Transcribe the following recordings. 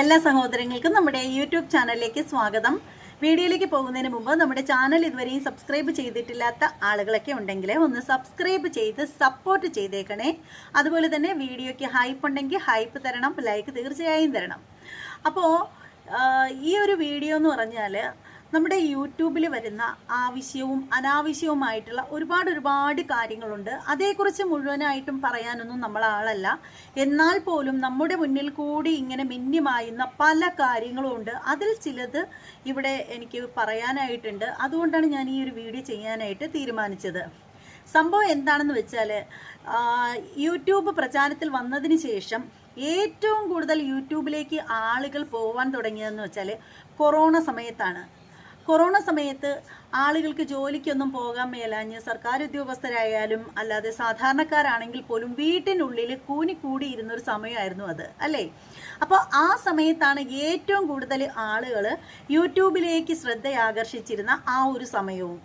എല്ലാ സഹോദരങ്ങൾക്കും നമ്മുടെ യൂട്യൂബ് ചാനലിലേക്ക് സ്വാഗതം. വീഡിയോയിലേക്ക് പോകുന്നതിന് മുമ്പ് നമ്മുടെ ചാനൽ ഇതുവരെയും സബ്സ്ക്രൈബ് ചെയ്തിട്ടില്ലാത്ത ആളുകളൊക്കെ ഉണ്ടെങ്കിൽ ഒന്ന് സബ്സ്ക്രൈബ് ചെയ്ത് സപ്പോർട്ട് ചെയ്തേക്കണേ. അതുപോലെ തന്നെ വീഡിയോയ്ക്ക് ഹൈപ്പ് ഉണ്ടെങ്കിൽ ഹൈപ്പ് തരണം ലൈക്ക് തീർച്ചയായും തരണം. അപ്പോൾ ഈ ഒരു വീഡിയോ എന്ന് പറഞ്ഞാൽ നമ്മുടെ യൂട്യൂബിൽ വരുന്ന ആവശ്യവും അനാവശ്യവുമായിട്ടുള്ള ഒരുപാട് ഒരുപാട് കാര്യങ്ങളുണ്ട്. അതേക്കുറിച്ച് മുഴുവനായിട്ടും പറയാനൊന്നും നമ്മൾ ആളല്ല. എന്നാൽ പോലും നമ്മുടെ മുന്നിൽ കൂടി ഇങ്ങനെ മിന്നിമായുന്ന പല കാര്യങ്ങളും ഉണ്ട് അതിൽ ചിലത് ഇവിടെ എനിക്ക് പറയാനായിട്ടുണ്ട്. അതുകൊണ്ടാണ് ഞാൻ ഈ ഒരു വീഡിയോ ചെയ്യാനായിട്ട് തീരുമാനിച്ചത്. സംഭവം എന്താണെന്ന് വെച്ചാൽ യൂട്യൂബ് പ്രചാരത്തിൽ വന്നതിന് ശേഷം ഏറ്റവും കൂടുതൽ യൂട്യൂബിലേക്ക് ആളുകൾ പോവാൻ തുടങ്ങിയതെന്ന് വെച്ചാൽ കൊറോണ സമയത്താണ്. കൊറോണ സമയത്ത് ആളുകൾക്ക് ജോലിക്കൊന്നും പോകാൻ മേലാഞ്ഞ് സർക്കാർ ഉദ്യോഗസ്ഥരായാലും അല്ലാതെ സാധാരണക്കാരാണെങ്കിൽ പോലും വീട്ടിനുള്ളിൽ കൂനിക്കൂടി ഇരുന്നൊരു സമയമായിരുന്നു അത് അല്ലേ? അപ്പോൾ ആ സമയത്താണ് ഏറ്റവും കൂടുതൽ ആളുകൾ യൂട്യൂബിലേക്ക് ശ്രദ്ധയാകർഷിച്ചിരുന്ന ആ ഒരു സമയവും.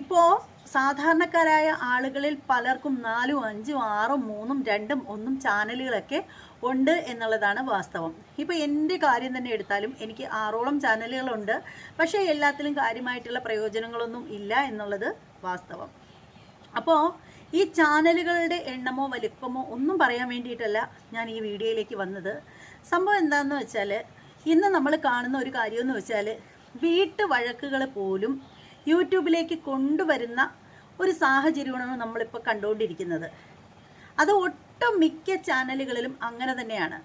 ഇപ്പോൾ സാധാരണക്കാരായ ആളുകളിൽ പലർക്കും നാലും അഞ്ചും ആറും മൂന്നും രണ്ടും ഒന്നും ചാനലുകളൊക്കെ ഉണ്ട് എന്നുള്ളതാണ് വാസ്തവം. ഇപ്പോൾ എന്റെ കാര്യം തന്നെ എടുത്താലും എനിക്ക് ആറോളം ചാനലുകളുണ്ട്. പക്ഷേ എല്ലാത്തിലും കാര്യമായിട്ടുള്ള പ്രയോജനങ്ങളൊന്നും ഇല്ല എന്നുള്ളത് വാസ്തവം. അപ്പോൾ ഈ ചാനലുകളുടെ എണ്ണമോ വലുപ്പമോ ഒന്നും പറയാൻ വേണ്ടിയിട്ടല്ല ഞാൻ ഈ വീഡിയോയിലേക്ക് വന്നത്. സംഭവം എന്താണെന്ന് വെച്ചാൽ ഇന്ന് നമ്മൾ കാണുന്ന ഒരു കാര്യമെന്ന് വെച്ചാൽ വീട്ടു വഴക്കുകൾ പോലും യൂട്യൂബിലേക്ക് കൊണ്ടുവരുന്ന ഒരു സാഹചര്യമാണ് നമ്മളിപ്പോൾ കണ്ടുകൊണ്ടിരിക്കുന്നത്. അത് ഒട്ടും മിക്ക ചാനലുകളിലും അങ്ങനെ തന്നെയാണ്.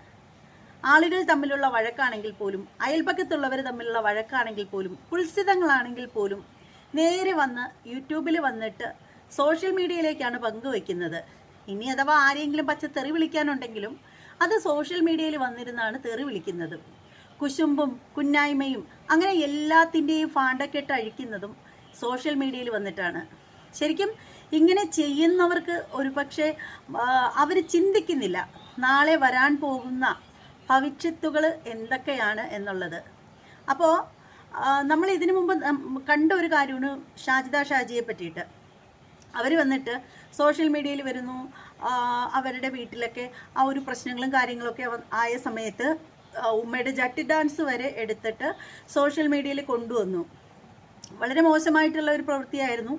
ആളുകൾ തമ്മിലുള്ള വഴക്കാണെങ്കിൽ പോലും അയൽപക്കത്തുള്ളവർ തമ്മിലുള്ള വഴക്കാണെങ്കിൽ പോലും കുൽസിതങ്ങളാണെങ്കിൽ പോലും നേരെ വന്ന് യൂട്യൂബിൽ വന്നിട്ട് സോഷ്യൽ മീഡിയയിലേക്കാണ് പങ്കുവെക്കുന്നത് ഇനി അഥവാ ആരെങ്കിലും പച്ച തെറി വിളിക്കാനുണ്ടെങ്കിലും അത് സോഷ്യൽ മീഡിയയിൽ വന്നിരുന്നാണ് തെറി വിളിക്കുന്നത്. കുശുമ്പും കുന്നായ്മയും അങ്ങനെ എല്ലാത്തിന്റെയും ഫാണ്ടക്കെട്ട് അഴിക്കുന്നതും സോഷ്യൽ മീഡിയയിൽ വന്നിട്ടാണ്. ശരിക്കും ഇങ്ങനെ ചെയ്യുന്നവർക്ക് ഒരു പക്ഷേ അവർ ചിന്തിക്കുന്നില്ല. നാളെ വരാൻ പോകുന്ന ഭവിഷ്യത്തുകൾ എന്തൊക്കെയാണ് എന്നുള്ളത്. അപ്പോൾ നമ്മൾ ഇതിനു മുമ്പ് കണ്ട ഒരു കാര്യമാണ് ഷാജിദ ഷാജിയെ പറ്റിയിട്ട്. അവർ വന്നിട്ട് സോഷ്യൽ മീഡിയയിൽ വരുന്നു. അവരുടെ വീട്ടിലൊക്കെ ആ ഒരു പ്രശ്നങ്ങളും കാര്യങ്ങളൊക്കെ ആയ സമയത്ത് ഉമ്മയുടെ ജട്ടി ഡാൻസ് വരെ എടുത്തിട്ട് സോഷ്യൽ മീഡിയയിൽ കൊണ്ടുവന്നു. വളരെ മോശമായിട്ടുള്ള ഒരു പ്രവൃത്തിയായിരുന്നു.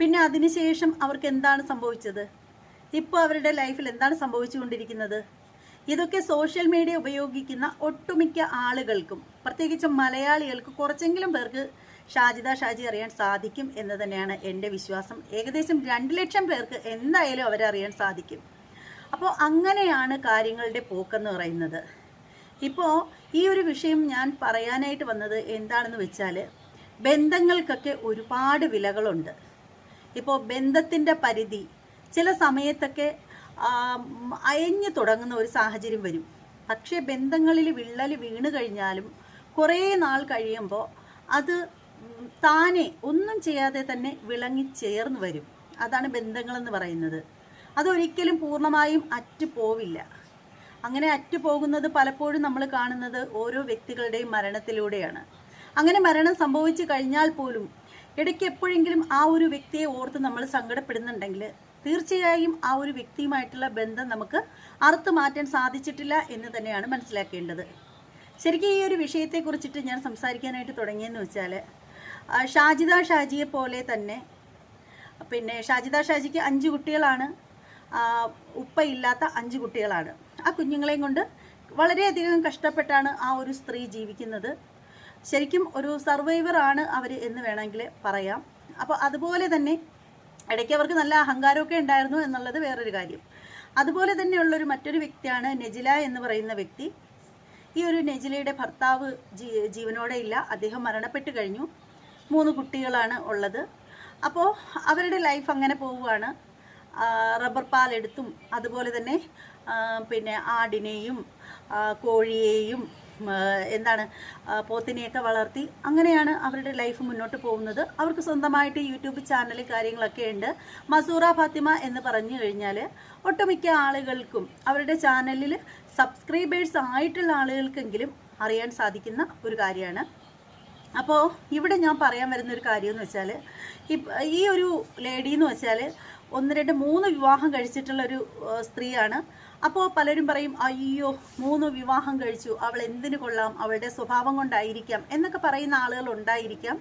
പിന്നെ അതിനുശേഷം അവർക്ക് എന്താണ് സംഭവിച്ചത്? ഇപ്പോൾ അവരുടെ ലൈഫിൽ എന്താണ് സംഭവിച്ചുകൊണ്ടിരിക്കുന്നത്? ഇതൊക്കെ സോഷ്യൽ മീഡിയ ഉപയോഗിക്കുന്ന ഒട്ടുമിക്ക ആളുകൾക്കും പ്രത്യേകിച്ച് മലയാളികൾക്ക് കുറച്ചെങ്കിലും പേർക്ക് ഷാജിദ ഷാജി അറിയാൻ സാധിക്കും എന്ന് തന്നെയാണ് എന്റെ വിശ്വാസം. ഏകദേശം രണ്ട് ലക്ഷം പേർക്ക് എന്തായാലും അവരറിയാൻ സാധിക്കും. അപ്പോൾ അങ്ങനെയാണ് കാര്യങ്ങളുടെ പോക്കെന്ന് പറയുന്നത്. ഇപ്പോൾ ഈ ഒരു വിഷയം ഞാൻ പറയാനായിട്ട് വന്നത് എന്താണെന്ന് വെച്ചാൽ ബന്ധങ്ങൾക്കൊക്കെ ഒരുപാട് വിലകളുണ്ട്. ഇപ്പോൾ ബന്ധത്തിന്റെ പരിധി ചില സമയത്തൊക്കെ അയഞ്ഞു തുടങ്ങുന്ന ഒരു സാഹചര്യം വരും. പക്ഷേ ബന്ധങ്ങളിൽ വിള്ളൽ വീണ് കഴിഞ്ഞാലും കുറേ നാൾ കഴിയുമ്പോൾ അത് താനെ ഒന്നും ചെയ്യാതെ തന്നെ വിളങ്ങി ചേർന്ന് വരും. അതാണ് ബന്ധങ്ങളെന്ന് പറയുന്നത്. അതൊരിക്കലും പൂർണമായും അറ്റു പോവില്ല അങ്ങനെ അറ്റുപോകുന്നത് പലപ്പോഴും നമ്മൾ കാണുന്നത് ഓരോ വ്യക്തികളുടെയും മരണത്തിലൂടെയാണ്. അങ്ങനെ മരണം സംഭവിച്ചു കഴിഞ്ഞാൽ പോലും ഇടയ്ക്ക് എപ്പോഴെങ്കിലും ആ ഒരു വ്യക്തിയെ ഓർത്ത് നമ്മൾ സങ്കടപ്പെടുന്നുണ്ടെങ്കിൽ തീർച്ചയായും ആ ഒരു വ്യക്തിയുമായിട്ടുള്ള ബന്ധം നമുക്ക് അറുത്തു മാറ്റാൻ സാധിച്ചിട്ടില്ല എന്ന് തന്നെയാണ് മനസ്സിലാക്കേണ്ടത്. ശരിക്കും ഈ ഒരു വിഷയത്തെക്കുറിച്ചിട്ട് ഞാൻ സംസാരിക്കാനായിട്ട് തുടങ്ങിയെന്ന് വെച്ചാൽ ഷാജിദ ഷാജിയെ പോലെ തന്നെ പിന്നെ ഷാജിദ ഷാജിക്ക് അഞ്ച് കുട്ടികളാണ് ഉപ്പയില്ലാത്ത അഞ്ച് കുട്ടികളാണ്. ആ കുഞ്ഞുങ്ങളെയും കൊണ്ട് വളരെയധികം കഷ്ടപ്പെട്ടാണ് ആ ഒരു സ്ത്രീ ജീവിക്കുന്നത്. ശരിക്കും ഒരു സർവൈവർ ആണ് അവർ എന്ന് വേണമെങ്കിൽ പറയാം. അപ്പോൾ അതുപോലെ തന്നെ ഇടയ്ക്ക് അവർക്ക് നല്ല അഹങ്കാരമൊക്കെ ഉണ്ടായിരുന്നു എന്നുള്ളത് വേറൊരു കാര്യം. അതുപോലെ തന്നെയുള്ളൊരു മറ്റൊരു വ്യക്തിയാണ് നെജില എന്ന് പറയുന്ന വ്യക്തി. ഈ ഒരു നെജിലയുടെ ഭർത്താവ് ജീ ജീവനോടെ ഇല്ല. അദ്ദേഹം മരണപ്പെട്ട് കഴിഞ്ഞു. മൂന്ന് കുട്ടികളാണ് ഉള്ളത്. അപ്പോൾ അവരുടെ ലൈഫ് അങ്ങനെ പോവുകയാണ്. റബ്ബർ പാലെടുത്തും അതുപോലെ തന്നെ പിന്നെ ആടിനെയും കോഴിയെയും എന്താണ് പോത്തിനെയൊക്കെ വളർത്തി അങ്ങനെയാണ് അവരുടെ ലൈഫ് മുന്നോട്ട് പോകുന്നത്. അവർക്ക് സ്വന്തമായിട്ട് യൂട്യൂബ് ചാനൽ കാര്യങ്ങളൊക്കെ ഉണ്ട്. മസൂറ ഫാത്തിമ എന്ന് പറഞ്ഞു കഴിഞ്ഞാൽ ഒട്ടുമിക്ക ആളുകൾക്കും അവരുടെ ചാനലിൽ സബ്സ്ക്രൈബേഴ്സ് ആയിട്ടുള്ള ആളുകൾക്കെങ്കിലും അറിയാൻ സാധിക്കുന്ന ഒരു കാര്യമാണ്. അപ്പോൾ ഇവിടെ ഞാൻ പറയാൻ വരുന്ന ഒരു കാര്യം എന്ന് വെച്ചാൽ ഈ ഒരു ലേഡി എന്ന് വെച്ചാൽ ഒന്ന് രണ്ട് മൂന്ന് വിവാഹം കഴിച്ചിട്ടുള്ള ഒരു സ്ത്രീയാണ് അപ്പോൾ പലരും പറയും അയ്യോ മൂന്ന് വിവാഹം കഴിച്ചു. അവൾ എന്തിനു കൊള്ളാം? അവളുടെ സ്വഭാവം കൊണ്ടായിരിക്കാം. എന്നൊക്കെ പറയുന്ന ആളുകൾ ഉണ്ടായിരിക്കാം.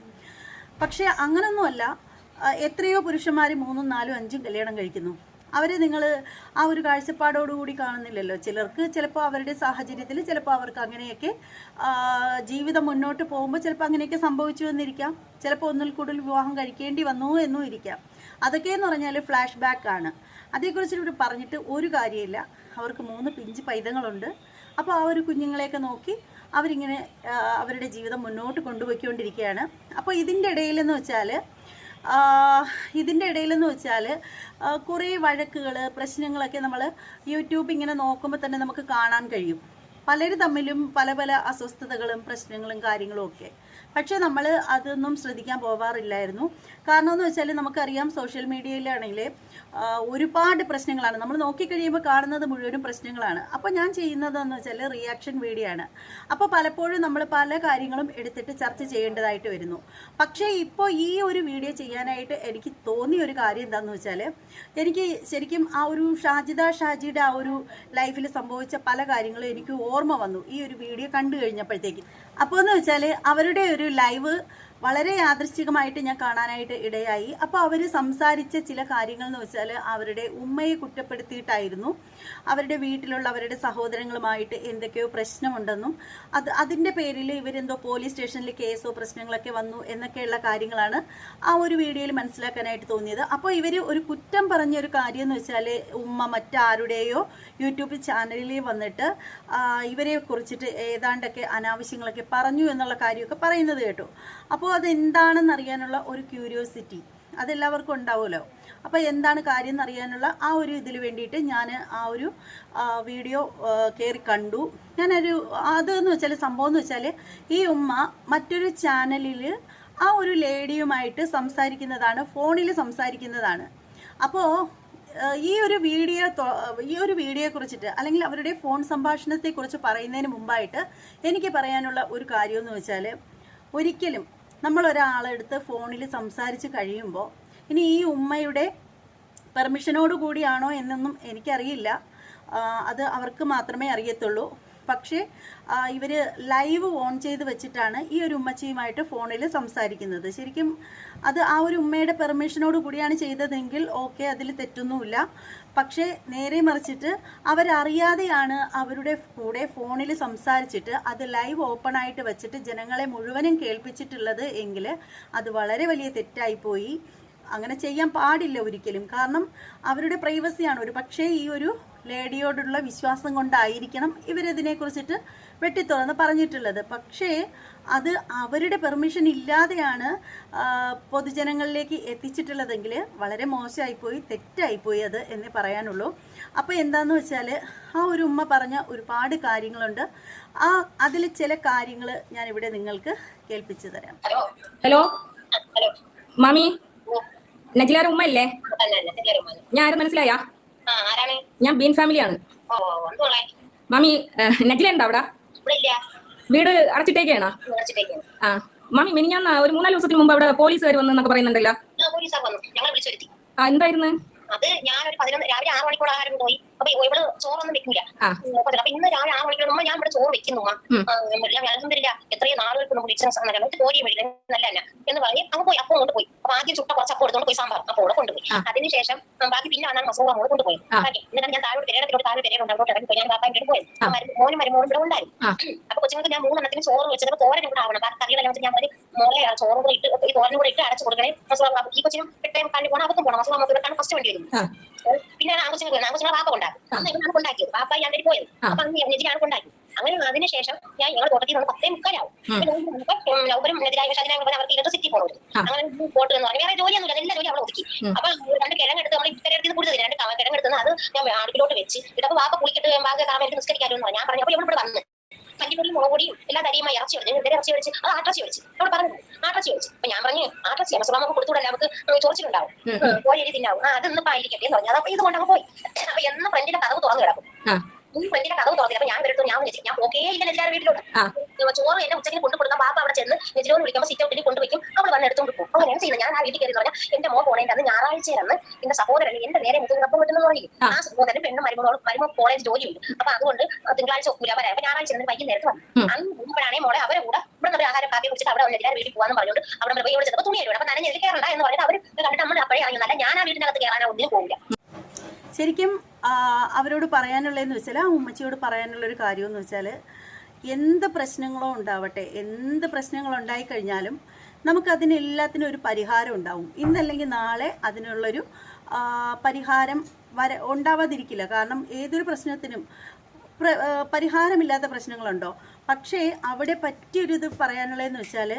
പക്ഷേ അങ്ങനൊന്നുമല്ല. എത്രയോ പുരുഷന്മാർ മൂന്നും നാലും അഞ്ചും കല്യാണം കഴിക്കുന്നു. അവരെ നിങ്ങൾ ആ ഒരു കാഴ്ചപ്പാടോടുകൂടി കാണുന്നില്ലല്ലോ. ചിലർക്ക് ചിലപ്പോൾ അവരുടെ സാഹചര്യത്തിൽ ചിലപ്പോൾ അവർക്ക് അങ്ങനെയൊക്കെ ജീവിതം മുന്നോട്ട് പോകുമ്പോൾ ചിലപ്പോൾ അങ്ങനെയൊക്കെ സംഭവിച്ചു എന്നിരിക്കാം ചിലപ്പോൾ ഒന്നിൽ കൂടുതൽ വിവാഹം കഴിക്കേണ്ടി വന്നു എന്നും ഇരിക്കാം. അതൊക്കെ എന്ന് പറഞ്ഞാൽ ഫ്ലാഷ് ബാക്ക് ആണ്. അതേക്കുറിച്ച് ഇവിടെ പറഞ്ഞിട്ട് ഒരു കാര്യമില്ല. അവർക്ക് മൂന്ന് പിഞ്ച് പൈതങ്ങളുണ്ട്. അപ്പോൾ ആ ഒരു കുഞ്ഞുങ്ങളെയൊക്കെ നോക്കി അവരിങ്ങനെ അവരുടെ ജീവിതം മുന്നോട്ട് കൊണ്ടുപോയിക്കൊണ്ടിരിക്കുകയാണ്. അപ്പോൾ ഇതിന്റെ ഇടയിലെന്ന് വെച്ചാൽ ഇതിന്റെ ഇടയിലെന്ന് വെച്ചാൽ കുറേ വഴക്കുകൾ പ്രശ്നങ്ങളൊക്കെ നമ്മൾ യൂട്യൂബ് ഇങ്ങനെ നോക്കുമ്പോൾ തന്നെ നമുക്ക് കാണാൻ കഴിയും. പലരും തമ്മിലും പല പല അസ്വസ്ഥതകളും പ്രശ്നങ്ങളും കാര്യങ്ങളും ഒക്കെ. പക്ഷേ നമ്മൾ അതൊന്നും ശ്രദ്ധിക്കാൻ പോവാറില്ലായിരുന്നു. കാരണം എന്ന് വെച്ചാൽ നമുക്കറിയാം സോഷ്യൽ മീഡിയയിലാണെങ്കിൽ ഒരുപാട് പ്രശ്നങ്ങളാണ്. നമ്മൾ നോക്കിക്കഴിയുമ്പോൾ കാണുന്നത് മുഴുവനും പ്രശ്നങ്ങളാണ്. അപ്പോൾ ഞാൻ ചെയ്യുന്നതെന്ന് വെച്ചാൽ റിയാക്ഷൻ വീഡിയോ ആണ് അപ്പോൾ പലപ്പോഴും നമ്മൾ പല കാര്യങ്ങളും എടുത്തിട്ട് ചർച്ച ചെയ്യേണ്ടതായിട്ട് വരുന്നു. പക്ഷേ ഇപ്പോൾ ഈ ഒരു വീഡിയോ ചെയ്യാനായിട്ട് എനിക്ക് തോന്നിയ ഒരു കാര്യം എന്താണെന്ന് വെച്ചാൽ എനിക്ക് ശരിക്കും ആ ഒരു ഷാജിദ ഷാജിയുടെ ആ ഒരു ലൈഫിൽ സംഭവിച്ച പല കാര്യങ്ങളും എനിക്ക് ഓർമ്മ വന്നു ഈ ഒരു വീഡിയോ കണ്ടു കഴിഞ്ഞപ്പോഴത്തേക്ക്. അപ്പോൾ എന്ന് വെച്ചാൽ അവരുടെ ഒരു ലൈവ് വളരെ യാദൃശ്ചികമായിട്ട് ഞാൻ കാണാനായിട്ട് ഇടയായി. അപ്പോൾ അവർ സംസാരിച്ച ചില കാര്യങ്ങൾ എന്ന് വെച്ചാൽ അവരുടെ ഉമ്മയെ കുറ്റപ്പെടുത്തിയിട്ടായിരുന്നു. അവരുടെ വീട്ടിലുള്ള അവരുടെ സഹോദരങ്ങളുമായിട്ട് എന്തൊക്കെയോ പ്രശ്നമുണ്ടെന്നും അത് അതിന്റെ പേരിൽ ഇവരെന്തോ പോലീസ് സ്റ്റേഷനിൽ കേസോ പ്രശ്നങ്ങളൊക്കെ വന്നു എന്നൊക്കെയുള്ള കാര്യങ്ങളാണ് ആ ഒരു വീഡിയോയിൽ മനസ്സിലാക്കാനായിട്ട് തോന്നിയത്. അപ്പോൾ ഇവർ ഒരു കുറ്റം പറഞ്ഞ ഒരു കാര്യം എന്ന് വെച്ചാൽ ഉമ്മ മറ്റാരുടെയോ യൂട്യൂബ് ചാനലിൽ വന്നിട്ട് ഇവരെ കുറിച്ചിട്ട് ഏതാണ്ടൊക്കെ അനാവശ്യങ്ങളൊക്കെ പറഞ്ഞു എന്നുള്ള കാര്യമൊക്കെ പറയുന്നത് കേട്ടു. അപ്പോൾ അതെന്താണെന്ന് അറിയാനുള്ള ഒരു ക്യൂരിയോസിറ്റി അതെല്ലാവർക്കും ഉണ്ടാവുമല്ലോ. അപ്പോൾ എന്താണ് കാര്യം എന്നറിയാനുള്ള ആ ഒരു ഇതിൽ വേണ്ടിയിട്ട് ഞാൻ ആ ഒരു വീഡിയോ കയറി കണ്ടു. ഞാനൊരു അതെന്ന് വെച്ചാൽ സംഭവം എന്ന് വെച്ചാൽ ഈ ഉമ്മ മറ്റൊരു ചാനലിൽ ആ ഒരു ലേഡിയുമായിട്ട് സംസാരിക്കുന്നതാണ് ഫോണിൽ സംസാരിക്കുന്നതാണ്. അപ്പോൾ ഈ ഒരു വീഡിയോ ഈ ഒരു വീഡിയോയെ കുറിച്ചിട്ട് അല്ലെങ്കിൽ അവരുടെ ഫോൺ സംഭാഷണത്തെക്കുറിച്ച് പറയുന്നതിന് മുമ്പായിട്ട് എനിക്ക് പറയാനുള്ള ഒരു കാര്യമെന്ന് വെച്ചാൽ ഒരിക്കലും നമ്മൾ ഒരാളെടുത്ത് ഫോണിൽ സംസാരിച്ച് കഴിയുമ്പോൾ ഇനി ഈ ഉമ്മയുടെ പെർമിഷനോട് കൂടിയാണോ എന്നൊന്നും എനിക്കറിയില്ല. അത് അവർക്ക് മാത്രമേ അറിയത്തുള്ളൂ. പക്ഷേ ഇവർ ലൈവ് ഓൺ ചെയ്ത് വെച്ചിട്ടാണ് ഈ ഒരു ഉമ്മച്ചിയുമായിട്ട് ഫോണിൽ സംസാരിക്കുന്നത്. ശരിക്കും അത് ആ ഒരു ഉമ്മയുടെ പെർമിഷനോട് കൂടിയാണ് ചെയ്തതെങ്കിൽ ഓക്കെ അതിൽ തെറ്റൊന്നുമില്ല. പക്ഷേ നേരെ മറിച്ചിട്ട് അവരറിയാതെയാണ് അവരുടെ കൂടെ ഫോണിൽ സംസാരിച്ചിട്ട് അത് ലൈവ് ഓപ്പൺ ആയിട്ട് വെച്ചിട്ട് ജനങ്ങളെ മുഴുവനും കേൾപ്പിച്ചിട്ടുള്ളത് എങ്കിൽ അത് വളരെ വലിയ തെറ്റായിപ്പോയി അങ്ങനെ ചെയ്യാൻ പാടില്ല ഒരിക്കലും. കാരണം അവരുടെ പ്രൈവസിയാണ് ഒരു പക്ഷേ ഈ ഒരു ലേഡിയോടുള്ള വിശ്വാസം കൊണ്ടായിരിക്കണം ഇവരതിനെ കുറിച്ചിട്ട് വെട്ടിത്തുറന്ന് പറഞ്ഞിട്ടുള്ളത്. പക്ഷേ അത് അവരുടെ പെർമിഷൻ ഇല്ലാതെയാണ് പൊതുജനങ്ങളിലേക്ക് എത്തിച്ചിട്ടുള്ളതെങ്കിൽ വളരെ മോശമായിപ്പോയി തെറ്റായിപ്പോയി അത് എന്നേ പറയാനുള്ളൂ. അപ്പോൾ എന്താന്ന് വെച്ചാൽ ആ ഒരു ഉമ്മ പറഞ്ഞ ഒരുപാട് കാര്യങ്ങളുണ്ട്. ആ അതിൽ ചില കാര്യങ്ങൾ ഞാൻ ഇവിടെ നിങ്ങൾക്ക് കേൾപ്പിച്ചു തരാം. ഹലോ. ഹലോ. ഹലോ. മാമി. നജിലാർ ഉമ്മയല്ലേ? അല്ല അല്ല. ഞാൻ ആരും മനസ്സിലായാ? ഞാൻ ബീൻ ഫാമിലിയാണ് ഓ എന്തോളെ മാമി ഏഹ്, നജില ഉണ്ടോ അവിടെ? വീട് അടച്ചിട്ടേക്കാണോ? ആ ആ മാമി ഞാൻ ഒരു മൂന്നാൽ ദിവസത്തിന് മുമ്പ് അവിടെ പോലീസുകാർ വന്നു എന്നൊക്കെ പറയുന്നുണ്ടല്ലോ. ആ എന്തായിരുന്നു? അത് ഒരു പതിനൊന്ന് രാവിലെ ആറ് മണിക്കൂർ ആഹാരം പോയി. അപ്പൊ ഇവൾ ചോറൊന്നും വെക്കൂല. ആ. അപ്പൊ ഇന്ന് രാവിലെ ആറ് മണിക്കൂർ നമ്മൾ ഞാൻ ഇവിടെ ചോറ് വെക്കുന്നു. ആ, അലഹമില്ല എത്രയും നാളുകൾക്ക് നമ്മൾ ഇച്ചിരി സമയത്ത് കോരി വഴി നല്ല തന്നെ എന്ന് പറഞ്ഞ് അങ്ങ് പോയി അപ്പോൾ കൊണ്ട് പോയി. അപ്പൊ ആദ്യം ചുട്ട കുറച്ച് അപ്പോൾ എടുത്തോണ്ട് പോയി സാമ്പാർ അപ്പോൾ അവിടെ കൊണ്ടുപോയി. ആ. അതിനുശേഷം ബാക്കി പിന്നെ ആണ് മസൂർ അങ്ങോട്ട് കൊണ്ടുപോയി ആ. എന്നിട്ട് ഞാൻ താഴോട്ട് പെരേടത്തിലോട്ട് താഴെ പെരേടുണ്ട് അങ്ങോട്ട് ഇറങ്ങി പോയി. ഞാൻ ബാപ്പാൻ അടുത്ത് പോയി ആ. മോനും മരുമോനും ഇവിടെ ഉണ്ടായിരുന്നു അപ്പൊ കൊച്ചുങ്ങൾക്ക് ഞാൻ മൂന്നെണ്ണത്തിന് ചോറ് വെച്ചത്. തോരൻ കൂടെ ആവണം. ബാക്കി കറികളെല്ലാം വെച്ച് ഞാൻ മോളെ ആ ചോറും കൂടെ ഇട്ട് ഈ തോരനും കൂടെ ഇട്ട് അടച്ചു കൊടുക്കണേ. മസൂർ ഈ കൊച്ചിനും എട്ടേ കാലിൽ പോകണം അവർക്കും പോകണം മസൂർ നമുക്ക് ഫസ്റ്റ് വേണ്ടി വരും. ആ. പിന്നെ ആഘോഷങ്ങൾ ആഘോഷങ്ങൾ പാപ്പ കൊണ്ടാക്കും. അന്ന് ഇവനാണ് കൊണ്ടാക്കിയത്. പാപ്പ ഞാൻ പോയത്. അപ്പൊ അന്ന് നെജിയാണ് കൊണ്ടാക്കി അങ്ങനെ അതിനുശേഷം ഞാൻ ഞങ്ങൾ തോട്ടത്തിൽ നിന്ന് പത്തേ മുക്കാലാവും. ഉം. നൗബരും നെതിരായ ഷാജിനായ അവർക്ക് ഇലക്ട്രിസിറ്റി സിറ്റി പോകും അങ്ങനെ പോട്ട് എന്ന് പറഞ്ഞു വേറെ ജോലിയൊന്നുമില്ല. എല്ലാ ജോലി അവിടെ ഒതുക്കി. അപ്പൊ രണ്ട് കിഴങ്ങെടുത്ത് നമ്മൾ ഇത്തരത്തിൽ കൂടുതൽ രണ്ട് കിഴങ്ങെടുത്ത് അത് ഞാൻ അടുക്കിലോട്ട് വെച്ച്. ഇതൊക്കെ വാപ്പ കുളിക്കിട്ട് ബാഗ് കാമ എനിക്ക് പറഞ്ഞു. ഞാൻ പറഞ്ഞു അപ്പൊ ഇവിടെ വന്ന് മല്ലിപ്പൊടിയും മുളക് പൊടിയും എല്ലാ തരിയുമായി ഇറച്ചി വെച്ച് എന്തെങ്കിലും ഇറച്ചി വെച്ച് അത് ആട്ടറച്ചി വെച്ച്. അവിടെ പറഞ്ഞു ആട്ടറച്ചി വെച്ച്. അപ്പൊ ഞാൻ പറഞ്ഞു ആട്ടറച്ചി അമ്മ നമുക്ക് കൊടുത്തുവിടല്ലേ നമുക്ക്? ചോദിച്ചിട്ടുണ്ടാവും പോയി കോഴി എഴുതി തിന്നാവും. ആ അതൊന്നും പാലിക്കട്ടെ എന്ന് പറഞ്ഞു. അതപ്പോ ഇത് അങ്ങ് പോയി. അപ്പൊ എന്ന് ഫ്രണ്ടിന്റെ കഥവ് തുറന്നു കിടക്കും. ഈ ഫ്രണ്ടിന്റെ കഥവ് തുറന്നില്ല അപ്പൊ ഞാൻ വരത്തു ഞാൻ വിളിച്ചു ഞാൻ പോകേ ഇല്ല നെജിലാരുടെ വീട്ടിലോട്ട്. ചോറ് എന്നെ ഉച്ചയ്ക്ക് കൊണ്ടു കൊടുക്കാൻ ബാപ്പ അവിടെ ചെന്ന് നെജിലോന്ന് വിളിക്കുമ്പോൾ സിറ്റ് ഔട്ടിൽ കൊണ്ടുവയ്ക്കും അവൾ വന്ന് എടുത്തോണ്ട് പോകും അങ്ങനെയാണ് ചെയ്യുന്നത് ഞാൻ ആ വീട്ടിൽ കയറി പറഞ്ഞാൽ എന്റെ മോൻ പോണേന്റെ അന്ന് ഞായറാഴ്ചയാണ് എന്റെ സഹോദരൻ എന്റെ നേരെ മുതൽ കപ്പം കിട്ടുന്ന പറയും ആ. സഹോദരൻ പെണ്ണ് മരുമോൾ മരുമോ കോളേജ് ജോലിയുണ്ട് അപ്പൊ അതുകൊണ്ട് തിങ്കളാഴ്ച ഒക്കൂല വരാം അപ്പൊ ഞായറാഴ്ച വൈകുന്നേരത്ത് വന്നു അന്ന് പോകുമ്പോഴാണേ മോളെ അവരെ കൂടെ ഇവിടെ നമ്മുടെ ആഹാരം കാപ്പി കുടിച്ചിട്ട് അവിടെ വന്നിട്ട് വീട്ടിൽ പോകാന്ന് പറഞ്ഞുകൊണ്ട് അവിടെ പോയി ഇവിടെ ചെന്നപ്പോൾ തുണി അപ്പൊ നനഞ്ഞ് ഇതിൽ കയറണ്ട എന്ന് പറഞ്ഞിട്ട് അവർ കണ്ടിട്ട് നമ്മൾ അപ്പോഴേ അറിയുന്നല്ല ഞാൻ ആ വീടിനകത്ത് കയറാനോ ഒന്നിനും പോകില്ല ശരിക്കും അവരോട് പറയാനുള്ളതെന്ന് വെച്ചാൽ ആ ഉമ്മച്ചിയോട് പറയാനുള്ളൊരു കാര്യമെന്ന് വെച്ചാൽ എന്ത് പ്രശ്നങ്ങളോ ഉണ്ടാവട്ടെ എന്ത് പ്രശ്നങ്ങൾ ഉണ്ടായിക്കഴിഞ്ഞാലും നമുക്കതിനെല്ലാത്തിനും ഒരു പരിഹാരം ഉണ്ടാവും. ഇന്നല്ലെങ്കിൽ നാളെ അതിനുള്ളൊരു പരിഹാരം വര ഉണ്ടാവാതിരിക്കില്ല. കാരണം ഏതൊരു പ്രശ്നത്തിനും പരിഹാരമില്ലാത്ത പ്രശ്നങ്ങളുണ്ടോ? പക്ഷേ അവിടെ പറ്റിയൊരിത് പറയാനുള്ളതെന്ന് വെച്ചാൽ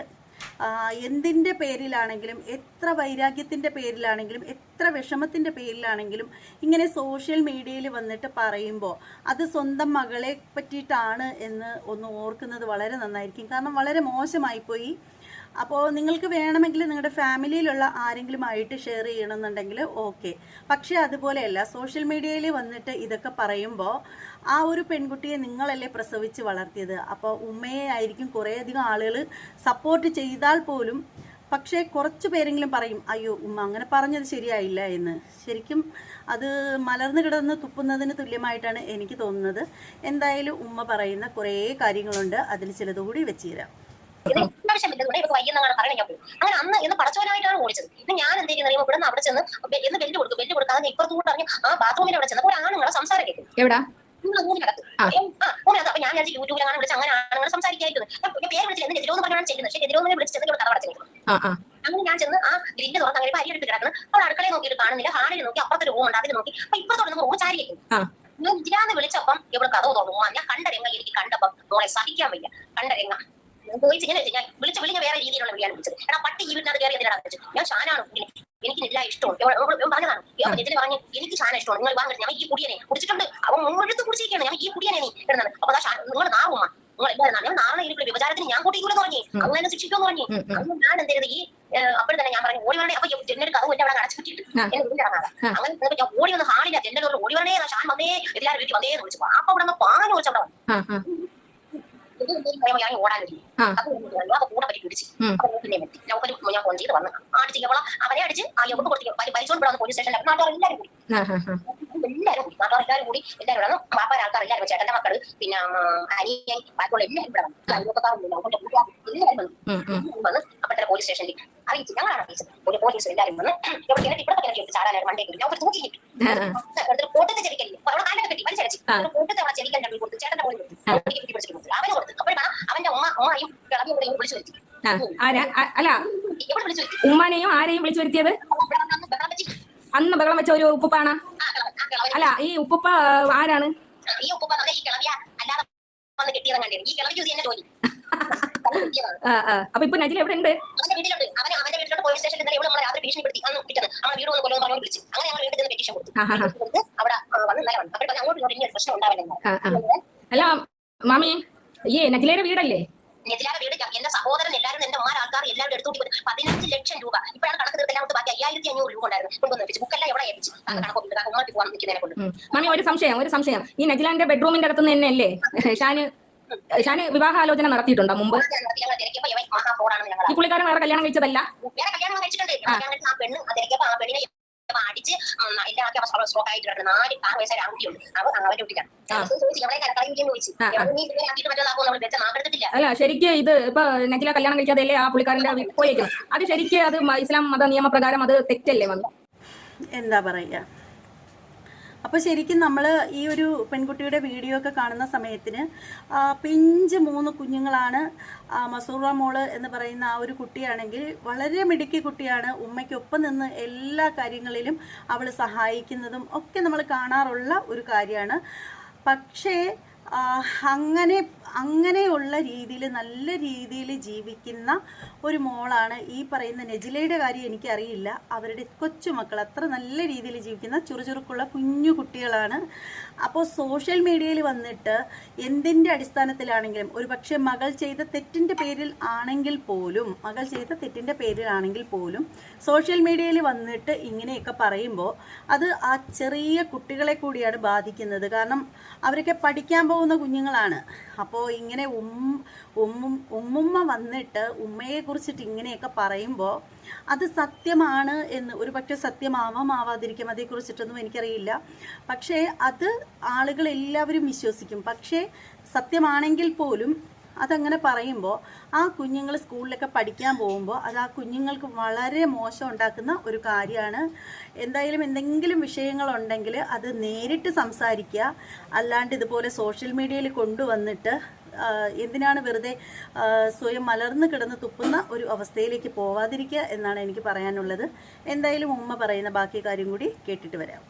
എന്തിന്റെ പേരിലാണെങ്കിലും എത്ര വൈരാഗ്യത്തിന്റെ പേരിലാണെങ്കിലും എത്ര വിഷമത്തിന്റെ പേരിലാണെങ്കിലും ഇങ്ങനെ സോഷ്യൽ മീഡിയയിൽ വന്നിട്ട് പറയുമ്പോൾ അത് സ്വന്തം മകളെ പറ്റിയിട്ടാണ് എന്ന് ഒന്ന് ഓർക്കുന്നത് വളരെ നന്നായിരിക്കും. കാരണം വളരെ മോശമായിപ്പോയി. അപ്പോൾ നിങ്ങൾക്ക് വേണമെങ്കിൽ നിങ്ങളുടെ ഫാമിലിയിലുള്ള ആരെങ്കിലുമായിട്ട് ഷെയർ ചെയ്യണമെന്നുണ്ടെങ്കിൽ ഓക്കെ. പക്ഷേ അതുപോലെയല്ല സോഷ്യൽ മീഡിയയിൽ വന്നിട്ട് ഇതൊക്കെ പറയുമ്പോൾ ആ ഒരു പെൺകുട്ടിയെ നിങ്ങളല്ലേ പ്രസവിച്ച് വളർത്തിയത്? അപ്പോൾ ഉമ്മയെ ആയിരിക്കും കുറേയധികം ആളുകൾ സപ്പോർട്ട് ചെയ്താൽ പോലും പക്ഷേ കുറച്ച് പേരെങ്കിലും പറയും അയ്യോ ഉമ്മ അങ്ങനെ പറഞ്ഞത് ശരിയായില്ല എന്ന്. ശരിക്കും അത് മലർന്നു കിടന്ന് തുപ്പുന്നതിന് തുല്യമായിട്ടാണ് എനിക്ക് തോന്നുന്നത്. എന്തായാലും ഉമ്മ പറയുന്ന കുറേ കാര്യങ്ങളുണ്ട് അതിൽ ചിലതുകൂടി വെച്ച് ഇല്ലതുകൊണ്ട് ഇവർക്ക് വയ്യെന്നാണ് പറയുന്നത് ഞാൻ അങ്ങനെ അന്ന് ഇന്ന് പടച്ചവനായിട്ടാണ് ഓടിച്ചത്. ഇന്ന് ഞാൻ എന്ത് ചെയ്യുന്ന അറിയുമ്പോൾ ഇവിടെ നിന്ന് അവിടെ ചെന്ന് എന്ന് ബെല്ല് കൊടുക്കും ബെല്ല് കൊടുക്കാതെ ഇപ്പുറത്തുകൂടെ അറിഞ്ഞു ആ ബാത്റൂമിൽ അവിടെ ചെന്നപ്പോൾ ആണുങ്ങളെ സംസാരം കേൾക്കും അപ്പൊ ഞാൻ വിചാരിച്ചു യൂട്യൂബിൽ അങ്ങനെ വിളിച്ച് അങ്ങനെ ആണുങ്ങൾ സംസാരിക്കായിരിക്കുന്നത് ഞാൻ പേര് വിളിച്ചില്ല. എന്ന് എതിരോന്ന് പറഞ്ഞാണ് ചെയ്യുന്നത്? പക്ഷേ എതിരോ എന്ന് വിളിച്ച് ചെന്ന് ഇവിടെ ആ അങ്ങനെ ഞാൻ ചെന്ന് ആ ഗ്രില്ല് തുറന്ന് അങ്ങനെ അരി എടുത്ത് കിടക്കണം അവിടെ അടുക്കളയെ നോക്കിയിട്ട് കാണുന്നില്ല. ഹാളിൽ നോക്കി അപ്പുറത്തെ റൂം ഉണ്ട്. അതിൽ നോക്കി. അപ്പൊ ഇപ്പുറത്തോട്ട് നമ്മൾ ആ. ഞാൻ വിളിച്ചപ്പം ഇവിടെ കഥ തോന്നും ഞാൻ കണ്ട രംഗം എനിക്ക് കണ്ടപ്പം മോളെ സഹിക്കാൻ വയ്യ. കണ്ട രംഗം. പോയി ഇങ്ങനെ ഞാൻ വിളിച്ച വിളിഞ്ഞ വേറെ രീതിയിലുള്ള വിളിയാണ് വിളിച്ചത് എടാ പട്ടി ഈ വീട്ടിനകത്ത് കയറി എന്തിനാണ് വെച്ചു ഞാൻ ഷാനാണ് കുടിനെ എനിക്ക് എല്ലാ ഇഷ്ടമാണ് പറഞ്ഞതാണ് ഇതിന് പറഞ്ഞു എനിക്ക് ഷാന ഇഷ്ടമാണ് നിങ്ങൾ വാങ്ങരുത് ഞാൻ ഈ കുടിയനെ കുടിച്ചിട്ടുണ്ട് അവൻ മുഴുത്ത് കുടിച്ചിരിക്കുകയാണ് ഞാൻ ഈ കുടിയനെ നീ ഇടുന്നത് അപ്പൊ അതാ നിങ്ങൾ നാവുമ്മ നിങ്ങൾ ഞാൻ നാളെ ഇരിക്കുന്ന വിഭചാരത്തിന് ഞാൻ കൂട്ടിക്കൂടെ ഉം. അങ്ങനെ ശിക്ഷിക്കുമെന്ന് പറഞ്ഞു. അന്ന് ഞാൻ എന്ത് ചെയ്തത് ഈ അപ്പോൾ തന്നെ ഞാൻ പറഞ്ഞു ഓടി വരണേ അപ്പൊ ജെന്നൊരു കഥ എന്റെ അവിടെ അടച്ചു കിട്ടിയിട്ട് എന്നെ വീട്ടിൽ ഇറങ്ങാതെ അങ്ങനെ ഞാൻ ഓടി വന്ന് ഹാളില്ല ജനലോട് ഓടി വരണേ ഷാൻ വന്നേ എല്ലാവരും വീട്ടിൽ വന്നേ എന്ന് വിളിച്ചു അപ്പൊ അവിടെ നിന്ന് പാഞ്ഞു ഇത് ഞാൻ ഓടാൻ വരും അപ്പൊ കൂടെ പറ്റി പിടിച്ച് ഉം. അപ്പൊ പിന്നെ പറ്റി ഞാൻ ഫോൺ ചെയ്ത് വന്ന് അടിച്ച് അവളെ അവനെ അടിച്ച് ആ യോഗ കൊടുത്തു വന്ന് പോലീസ് സ്റ്റേഷനിൽ നാട്ടുകാർ എല്ലാവരും കൂടി എല്ലാവരും കൂടി നാട്ടുകാർ എല്ലാവരും കൂടി എല്ലാവരും കൂടെ പാപ്പാര ആൾക്കാർ എല്ലാവരും ചേട്ടന്റെ മക്കൾ പിന്നെ അനിയൻ ബാക്കിയുള്ള എല്ലാവരും ഇവിടെ വന്നു. എല്ലാവരും വന്നു. വന്ന്. അപ്പോഴത്തെ പോലീസ് സ്റ്റേഷനിൽ അറിയിച്ചു ഞങ്ങളാണ് അറിയിച്ചത്. ഒരു പോലീസ് എല്ലാവരും വന്ന് ഇവിടെ കിണറ്റി ഇവിടെ കിണറ്റി എടുത്ത് ചാടാനായിട്ട് മണ്ടേ കിട്ടി ഞങ്ങൾക്ക് തൂക്കി കിട്ടി ആ, ആ. എന്നിട്ട് കോട്ടത്തെ ചെവിക്കല്ലേ അവളെ കാലൊക്കെ കെട്ടി. കോട്ടത്തെ ചെവിക്കൽ രണ്ടും കൊടുത്തു. ചേട്ടന്റെ പോയി കൊടുത്തു കൊടുത്തു. അവന് കൊടുത്തു. അപ്പോഴാണ് അവന്റെ ഉമ്മ ഉമ്മയും കിളവിയും കൂടെ വിളിച്ചു വരുത്തി. അല്ല. ഉമ്മാനെയും ആരെയും വിളിച്ചു വരുത്തിയത്? അന്ന് ബഹളം വെച്ച് ഒരു ഉപ്പുപ്പാണ്. അല്ല ഈ ഉപ്പുപ്പ ആരാണ്? ഈ കിളവിയ. അല്ലാതെ വന്ന് കണ്ടിരുന്നു ഈ ജോലി. അപ്പൊ ഇപ്പൊ നജിൽ എവിടെ ഉണ്ട് അവന്റെ വീട്ടിലുണ്ട്. അവൻ അവന്റെ വീട്ടിലോട്ട് പോലീസ് സ്റ്റേഷനിൽ ഇന്നലെ ഇവിടെ നമ്മളെ രാത്രി ഭീഷണിപ്പെടുത്തി. അന്ന് കിട്ടുന്നത് അവൻ വീട് വന്ന് കൊല്ലുമെന്ന് പറഞ്ഞു വിളിച്ചു. അങ്ങനെ ഞങ്ങൾ വീട്ടിൽ നിന്ന് പെറ്റീഷൻ കൊടുത്തു. അവിടെ വന്ന് വന്നു. അപ്പോൾ അങ്ങോട്ട് ഇങ്ങോട്ട് ഇനി പ്രശ്നം ഉണ്ടാവില്ല. അല്ല മാമി ഈ നജിലയുടെ വീടല്ലേ? നെതിലാരെ വീട് എന്റെ സഹോദരൻ എല്ലാവരും എന്റെ മാർ ആൾക്കാർ എല്ലാവരും എടുത്തോണ്ട് പോയി. പതിനഞ്ച് ലക്ഷം രൂപ. ഇപ്പോഴാണ് കണക്ക് തീർത്ത് എല്ലാം ബാക്കി അയ്യായിരത്തി അഞ്ഞൂറ് രൂപ ഉണ്ടായിരുന്നു. കൊണ്ടുവന്ന് വെച്ചു ബുക്കെല്ലാം എവിടെ ഏൽപ്പിച്ചു? കണക്കൊക്കെ പോകാൻ നിൽക്കുന്നതിനെ കൊണ്ട്. ഉം. മാമി ഒരു സംശയം ഒരു സംശയം. ഈ നജിലാന്റെ ബെഡ്റൂമിന്റെ അകത്ത് തന്നെ അല്ലേ? ഷാന് ഷാന് വിവാഹാലോചന നടത്തിയിട്ടുണ്ടോ മുമ്പ്? ഈ പുള്ളിക്കാരൻ വേറെ കല്യാണം കഴിച്ചതല്ല? വേറെ കല്യാണം കഴിച്ചിട്ടുണ്ട്. ആ. പെണ്ണ് ആ പെണ്ണിനെ ഇവൻ അടിച്ച് എന്റെ ആക്കി അവസ്ഥ സ്ട്രോക്ക് ആയിട്ട് കിടക്കുന്ന. നാല് ആറ് വയസ്സായ ആൺകുട്ടിയുണ്ട് അവൻ അവന്റെ കുട്ടിക്കാണ് അല്ല ശരിക്ക് ഇത് ഇപ്പൊ നജില കല്യാണം കഴിക്കാതെ അല്ലേ ആ പുള്ളിക്കാരന്റെ പോയേക്കുന്നത്? അത് ശരിക്ക് അത് ഇസ്ലാം മത നിയമപ്രകാരം അത് തെറ്റല്ലേ വന്നു? എന്താ പറയുക അപ്പോൾ ശരിക്കും നമ്മൾ ഈ ഒരു പെൺകുട്ടിയുടെ വീഡിയോ ഒക്കെ കാണുന്ന സമയത്തിന് പിഞ്ച് മൂന്ന് കുഞ്ഞുങ്ങളാണ് മസൂറ മോൾ എന്ന് പറയുന്ന ആ ഒരു കുട്ടിയാണെങ്കിൽ വളരെ മിടുക്കി കുട്ടിയാണ്. ഉമ്മയ്ക്കൊപ്പം നിന്ന് എല്ലാ കാര്യങ്ങളിലും അവൾ സഹായിക്കുന്നതും ഒക്കെ നമ്മൾ കാണാറുള്ള ഒരു കാര്യമാണ്. പക്ഷേ അങ്ങനെ അങ്ങനെയുള്ള രീതിയിൽ നല്ല രീതിയിൽ ജീവിക്കുന്ന ഒരു മോളാണ് ഈ പറയുന്ന നെജിലയുടെ കാര്യം എനിക്കറിയില്ല. അവരുടെ കൊച്ചുമക്കൾ അത്ര നല്ല രീതിയിൽ ജീവിക്കുന്ന ചുറുചുറുക്കുള്ള കുഞ്ഞു കുട്ടികളാണ് അപ്പോൾ സോഷ്യൽ മീഡിയയിൽ വന്നിട്ട് എന്തിന്റെ അടിസ്ഥാനത്തിലാണെങ്കിലും ഒരു പക്ഷേ മകൾ ചെയ്ത തെറ്റിന്റെ പേരിൽ ആണെങ്കിൽ പോലും മകൾ ചെയ്ത തെറ്റിന്റെ പേരിലാണെങ്കിൽ പോലും സോഷ്യൽ മീഡിയയിൽ വന്നിട്ട് ഇങ്ങനെയൊക്കെ പറയുമ്പോൾ അത് ആ ചെറിയ കുട്ടികളെ കൂടിയാണ് ബാധിക്കുന്നത്. കാരണം അവരൊക്കെ പഠിക്കാൻ പോകുന്ന കുഞ്ഞുങ്ങളാണ്. അപ്പോൾ ഇങ്ങനെ ഉമ്മ ഉമ്മും ഉമ്മുമ്മ വന്നിട്ട് ഉമ്മയെ കുറിച്ചിട്ട് ഇങ്ങനെയൊക്കെ പറയുമ്പോൾ അത് സത്യമാണ് എന്ന് ഒരു പക്ഷേ സത്യമാവാം ആവാതിരിക്കാം അതേക്കുറിച്ചിട്ടൊന്നും എനിക്കറിയില്ല. പക്ഷേ അത് ആളുകൾ എല്ലാവരും വിശ്വസിക്കും. പക്ഷേ സത്യമാണെങ്കിൽ പോലും അതങ്ങനെ പറയുമ്പോൾ ആ കുഞ്ഞുങ്ങൾ സ്കൂളിലൊക്കെ പഠിക്കാൻ പോകുമ്പോൾ അത് ആ കുഞ്ഞുങ്ങൾക്ക് വളരെ മോശം ഉണ്ടാക്കുന്ന ഒരു കാര്യമാണ്. എന്തായാലും എന്തെങ്കിലും വിഷയങ്ങളുണ്ടെങ്കിൽ അത് നേരിട്ട് സംസാരിക്കുക. അല്ലാണ്ട് ഇതുപോലെ സോഷ്യൽ മീഡിയയിൽ കൊണ്ടുവന്നിട്ട് എന്തിനാണ് വെറുതെ സ്വയം മലർന്ന് കിടന്ന് തുപ്പുന്ന ഒരു അവസ്ഥയിലേക്ക് പോവാതിരിക്കുക എന്നാണ് എനിക്ക് പറയാനുള്ളത്. എന്തായാലും ഉമ്മ പറയുന്ന ബാക്കി കാര്യം കൂടി കേട്ടിട്ട് വരാം.